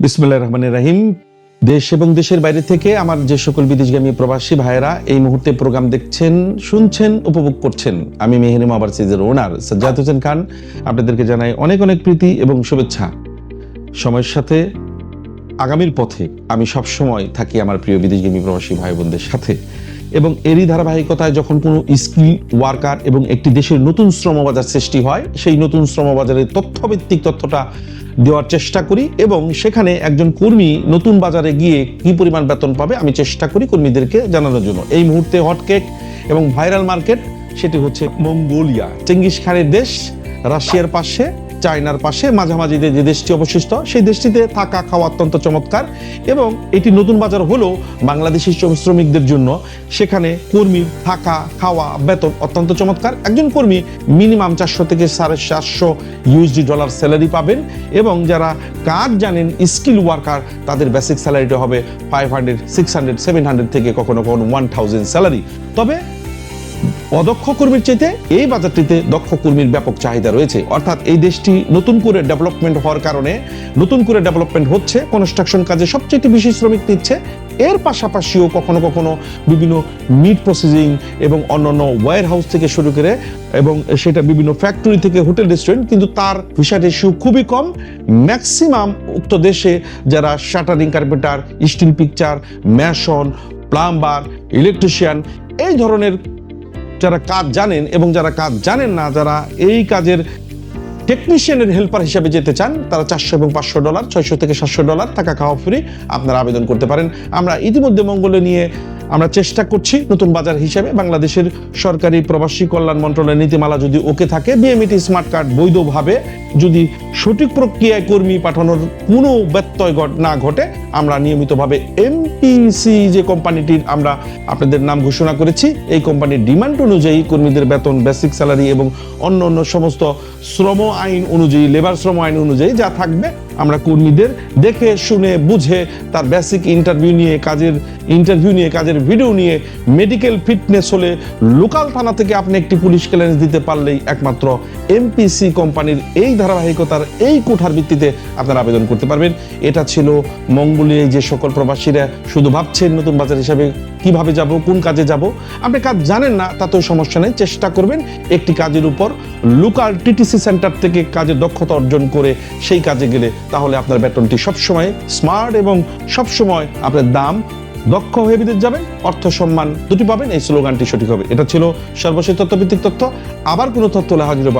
বিসমুল্লাহ রহমান রাহিম। দেশ এবং দেশের বাইরে থেকে আমার যে সকল বিদেশগামী প্রবাসী ভাইয়েরা এই মুহূর্তে প্রোগ্রাম দেখছেন, শুনছেন, উপভোগ করছেন, আমি মেহেরিম ওভারসিজের ওনার, সাজ্জাদ হোসেন খান। আপনাদেরকে জানাই অনেক অনেক প্রীতি এবং শুভেচ্ছা। সময়ের সাথে আগামীর পথে আমি সব সময় থাকি আমার প্রিয় বিদেশগামী প্রবাসী ভাই বোনদের সাথে। এবং এরই ধারাবাহিকতায় যখন কোনো স্কিল, ওয়ার্কার এবং একটি দেশের নতুন শ্রমবাজার সৃষ্টি হয়, সেই নতুন শ্রমবাজারের তথ্যভিত্তিক তথ্যটা দেওয়ার চেষ্টা করি এবং সেখানে একজন কর্মী নতুন বাজারে গিয়ে কি পরিমাণ বেতন পাবে আমি চেষ্টা করি কর্মীদেরকে জানানোর জন্য। এই মুহূর্তে হটকেক এবং ভাইরাল মার্কেট, সেটি হচ্ছে মঙ্গোলিয়া। চেঙ্গিস খানের দেশ, রাশিয়ার পাশে। চায়নার পাশে মাঝামাঝি যে দেশটি অবশিষ্ট, সেই দেশটিতে থাকা খাওয়া অত্যন্ত চমৎকার এবং এটি নতুন বাজার হলেও বাংলাদেশি শ্রমিকদের জন্য সেখানে কর্মী থাকা, খাওয়া, বেতন অত্যন্ত চমৎকার। একজন কর্মী মিনিমাম চারশো থেকে সাড়ে চারশো ইউএসডি ডলার স্যালারি পাবেন এবং যারা কাজ জানেন স্কিল ওয়ার্কার তাদের বেসিক স্যালারিটা হবে five hundred six hundred seven hundred থেকে কখনো কখনো ওয়ান থাউজেন্ড স্যালারি তবে অদক্ষ কর্মীর চাইতে এই বাজারটিতে দক্ষ কর্মীর ব্যাপক চাহিদা রয়েছে। অর্থাৎ এই দেশটি নতুন করে ডেভেলপমেন্ট হওয়ার কারণে নতুন করে ডেভেলপমেন্ট হচ্ছে কনস্ট্রাকশন কাজে সবচেয়ে বেশি শ্রমিক নিচ্ছে। এর পাশাপাশিও কখনো কখনো বিভিন্ন মিট প্রসেসিং এবং অন্যান্য ওয়্যার হাউস থেকে শুরু করে এবং সেটা বিভিন্ন ফ্যাক্টরি থেকে হোটেল রেস্টুরেন্ট কিন্তু তার ভিসা রেশিও খুবই কম। ম্যাক্সিমাম উক্ত দেশে যারা shuttering carpenter steel picture mason plumber electrician এই ধরনের যারা কাজ জানেন এবং যারা কাজ জানেন না, যারা এই কাজের টেকনিশিয়ানের হেল্পার হিসাবে যেতে চান, তারা চারশো এবং পাঁচশো ডলার ছয়শো থেকে সাতশো ডলার টাকা খাওয়া ফ্রি আপনারা আবেদন করতে পারেন। আমরা ইতিমধ্যে মঙ্গলে নিয়ে আমরা চেষ্টা করছি নতুন বাজার হিসেবে বাংলাদেশের সরকারি প্রবাসী কল্যাণ মন্ত্রণালয়ের নীতিমালা যদি ওকে থাকে বিএমইটি স্মার্ট কার্ড বৈধভাবে যদি সঠিক প্রক্রিয়ায় কর্মী পাঠানোর কোনো ব্যত্যয় না ঘটে, আমরা নিয়মিতভাবে এমপিসি যে কোম্পানিটির আমরা আপনাদের নাম ঘোষণা করেছি, এই কোম্পানির ডিমান্ড অনুযায়ী কর্মীদের বেতন বেসিক স্যালারি এবং অন্য অন্য সমস্ত শ্রম আইন অনুযায়ী লেবার শ্রম আইন অনুযায়ী যা থাকবে আমরা কর্মীদের দেখে, শুনে, বুঝে, তার বেসিক ইন্টারভিউ নিয়ে, কাজের ইন্টারভিউ নিয়ে, কাজের ভিডিও নিয়ে মেডিকেল ফিটনেস হলে লোকাল থানা থেকে আপনি একটি পুলিশ ক্লিয়ারেন্স দিতে পারলেই একমাত্র এমপিসি কোম্পানির এই ধারাবাহিকতার এই কোঠার ভিত্তিতে আপনারা আবেদন করতে পারবেন। এটা ছিল মঙ্গলিয়ায় যে সকল প্রবাসীরা শুধু ভাবছেন নতুন বাজার হিসাবে কীভাবে যাব, কোন কাজে যাব। আপনি কাজ জানেন না, তাতেও সমস্যা নেই, চেষ্টা করবেন একটি কাজের উপর লোকাল টিটিসি সেন্টার থেকে কাজে দক্ষতা অর্জন করে সেই কাজে গেলে তাহলে আপনার বেতনটি সবসময় স্মার্ট এবং সবসময় আপনার দাম দক্ষ হয়ে বিদেশ যাবেন অর্থ সম্মান দুটি পাবেন, এই স্লোগানটি সঠিক হবে। এটা ছিল সর্বশেষ তথ্যভিত্তিক তথ্য। আবার কোনো তথ্য হলে হাজির হব